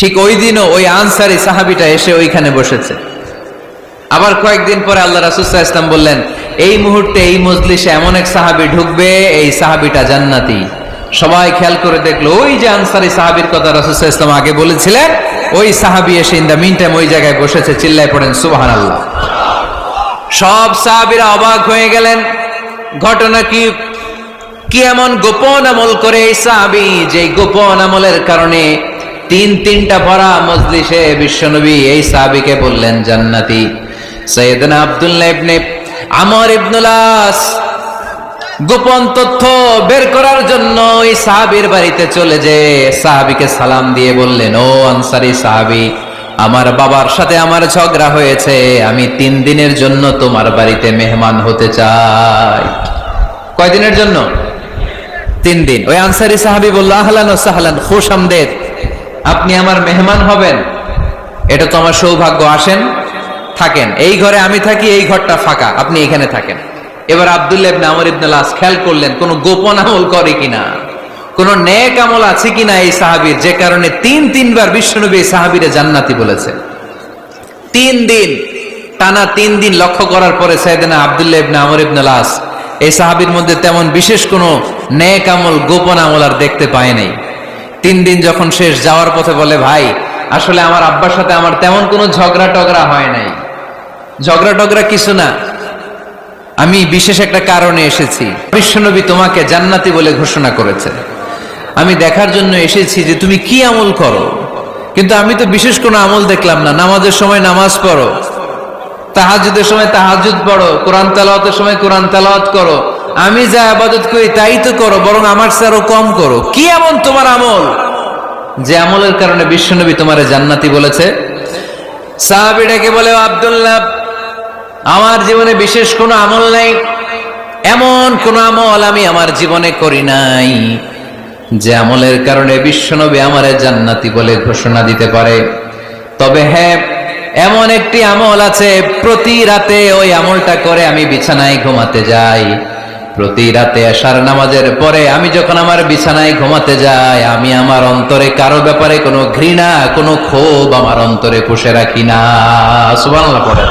ঠিক ওই দিনও ওই আনসারি সাহাবিটা এসে ওইখানে বসেছে। আবার কয়েকদিন পরে আল্লাহ আলাইহি ওয়াসাল্লাম বললেন, এই মুহূর্তে এই মজলিসে এমন এক সাহাবি ঢুকবে, এই সাহাবিটা জান্নাতি। সবাই খেয়াল করে দেখল, ওই যে আনসারি সাহাবির কথা আলাইহি ওয়াসাল্লাম আগে বলেছিলেন, ওই সাহাবি এসে ইন দ্য মিন টাইম ওই জায়গায় বসেছে, চিল্লায় পড়েন, সুবহানাল্লাহ। সব সাহাবিরা অবাক হয়ে গেলেন। ঘটনা কি? কি এমন গোপন আমল করে এই সাহাবি যে গোপন আমলের কারণে তিন তিনটা ভরা মজলিসে বিশ্বনবী এই সাহাবিকে বললেন, জান্নাতি। সৈয়দনা আব্দুল্লাহ ইবনে আমর ইবনুল আস গোপন তথ্য বের করার জন্য ওই সাহাবির বাড়িতে চলে যে সাহাবিকে সালাম দিয়ে বললেন, ও আনসারি সাহাবি, আমার বাবার সাথে আমার ঝগড়া হয়েছে, আমি তিন দিনের জন্য তোমার বাড়িতে মেহমান হতে চাই। কয়দিনের জন্য? তিন দিন। ওই আনসারি সাহাবি বলল, আহলান ও সাহলান, খুশ আমদেদ। আপনি আমার মেহমান হবেন। এটা তো আমার সৌভাগ্য, আসেন, থাকেন। এই ঘরে আমি থাকি, এই ঘরটা ফাঁকা, আপনি এখানে থাকেন। এবার আব্দুল্লাহ আমর লাস খেয়াল করলেন, কোন গোপন আমল করে কিনা, কোন নেক আমল আছে কিনা এই সাহাবীর যে কারণে তিন তিনবার বিশ্বনবী এই সাহাবীরে জান্নাতি বলেছে। তিন দিন, টানা তিন দিন লক্ষ্য করার পরে সাইদেনা আব্দুল্লাহ ইবনে আমর ইবনে এই সাহাবীর মধ্যে তেমন বিশেষ কোনো নেক আমল, গোপন আমল আর দেখতে পায় নাই। তিন দিন যখন শেষ যাওয়ার পথে বলে, ভাই, আসলে আমার আব্বার সাথে আমার তেমন কোনো ঝগড়া টগড়া হয় নাই। ঝগড়া টগড়া কিছু না। আমি বিশেষ একটা কারণে এসেছি। বিশ্বনবী তোমাকে জান্নাতি বলে ঘোষণা করেছে। আমি দেখার জন্য এসেছি যে তুমি কি আমল করো। কিন্তু আমি তো বিশেষ কোনো আমল দেখলাম না। নামাজের সময় নামাজ পড়ো। তাহাজুদের সময় তাহাজুদ পড়ো। কোরআন তালাওয়াতের সময় কোরআন তালাওয়াত করো। আমি যা আবাদত করি তাই তো করো, বরং আমার আরও কম করো। কি এমন তোমার আমল? যে আমলের কারণে বিশ্বনবী তোমার জান্নাতি বলেছে। সাহাবিটাকে বলে আব্দুল্লাহ, আমার জীবনে বিশেষ কোনো আমল নাই। এমন কোন আমল আমি আমার জীবনে করি নাই, যে আমলের কারণে বিশ্বনবী আমারে জান্নাতি বলে ঘোষণা দিতে পারে। তবে হ্যাঁ এমন একটি আমল আছে, প্রতি রাতে ওই আমলটা করে আমি বিছানায় ঘুমাতে যাই। প্রতি রাতে আসার নামাজের পরে আমি যখন আমার বিছানায় ঘুমাতে যাই, আমি আমার অন্তরে কারও ব্যাপারে কোনো ঘৃণা, কোনো ক্ষোভ আমার অন্তরে পুষে রাখি না। সুবাংলা পড়ে